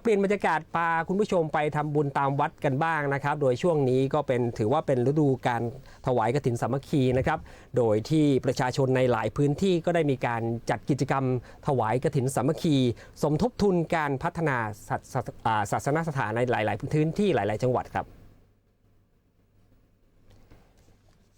เปลี่ยนบรรยากาศพาคุณผู้ชมไปทำบุญตามวัดกันบ้างนะครับ โดยช่วงนี้ก็เป็นถือว่าเป็นฤดูการถวายกฐินสามัคคีนะครับ โดยที่ประชาชนในหลายพื้นที่ก็ได้มีการจัดกิจกรรมถวายกฐินสามัคคี สมทบทุนการพัฒนาศาสอ่าศาสนสถานในหลาย ๆ พื้นที่หลาย ๆ จังหวัดครับ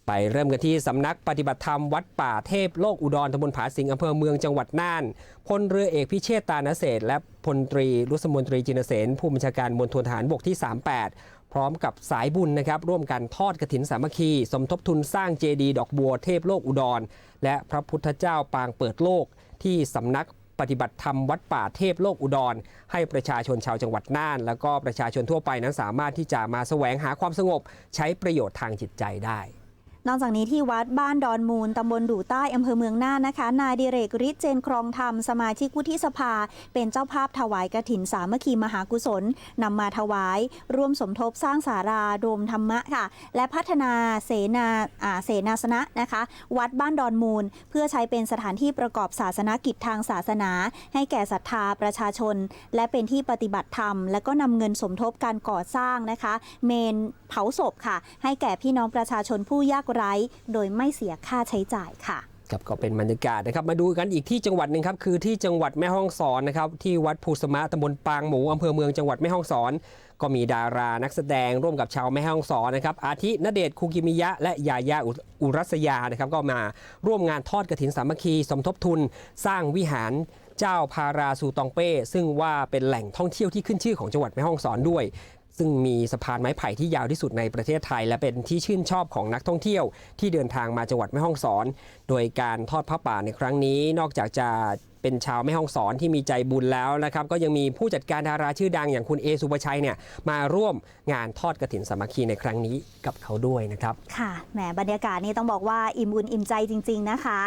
ไปเริ่มกันที่สำนักปฏิบัติธรรมวัดป่าเทพโลกอุดรตำบลผาสิงอำเภอเมืองจังหวัดน่านพลเรือเอกพิเชษตานเศษและพลตรีรุษมนตรีจินเสนผู้บัญชาการมณฑลทหารบกที่ 38 พร้อมกับสายบุญนะครับ ร่วมกันทอดกระถินสามัคคี สมทบทุนสร้างเจดีย์ดอกบัวเทพโลกอุดร และพระพุทธเจ้าปางเปิดโลกที่สำนักปฏิบัติธรรมวัดป่าเทพโลกอุดร ให้ประชาชนชาวจังหวัดน่าน แล้วก็ประชาชนทั่วไปนั้นสามารถที่จะมาแสวงหาความสงบ ใช้ประโยชน์ทางจิตใจได้ นอกจากนี้ที่วัดบ้านดอนมูลตำบลดู่ใต้อำเภอเมืองน่านนะคะ นายดิเรกฤทธิ์เจนครองธรรม สมาชิกวุฒิสภา เป็นเจ้าภาพถวายกระถินสามัคคีมหากุศลนำมาถวาย ร่วมสมทบสร้างสาราโดมธรรมะค่ะ และพัฒนาเสนาอ่าเสนาสนะนะคะ วัดบ้านดอนมูล เพื่อใช้เป็นสถานที่ประกอบศาสนกิจทางศาสนา ให้แก่ศรัทธาประชาชน และเป็นที่ปฏิบัติธรรม และก็นำเงินสมทบการก่อสร้างนะคะ เมนเผาศพค่ะ ให้แก่พี่น้องประชาชนผู้ยากไร้ โดยไม่เสียค่าใช้จ่ายค่ะครับก็เป็นบรรยากาศนะครับมาดูกันอีกที่จังหวัดหนึ่งครับคือที่จังหวัดแม่ฮ่องสอนนะครับที่วัดภูสมะตำบลปางหมูอำเภอเมืองจังหวัดแม่ฮ่องสอน ก็มีดารานักแสดงร่วมกับชาวแม่ฮ่องสอนนะครับอาทิณเดชคูกิมิยะ และยายาอุรัสยานะครับก็มาร่วมงานทอดกระถินสามัคคี สมทบทุน สร้างวิหารเจ้าพาราซูตองเป้ ซึ่งว่าเป็นแหล่งท่องเที่ยวที่ขึ้นชื่อของจังหวัดแม่ฮ่องสอนด้วย ซึ่งมีสะพานไม้ไผ่ที่ยาวที่สุดในประเทศไทย และเป็นที่ชื่นชอบของนักท่องเที่ยว ที่เดินทางมาจังหวัดแม่ฮ่องสอน โดยการทอดผ้าป่าในครั้งนี้ นอกจากจะเป็นชาวแม่ฮ่องสอนที่มีใจบุญแล้วนะครับก็ยังมีผู้จัดการดาราชื่อดังอย่างคุณเอสุปชัยเนี่ยมาร่วมงานทอดกระถินสามัคคีในครั้งนี้กับเขาด้วยนะครับ ค่ะแหมบรรยากาศนี่ต้องบอกว่าอิ่มบุญอิ่มใจจริง ๆ นะคะ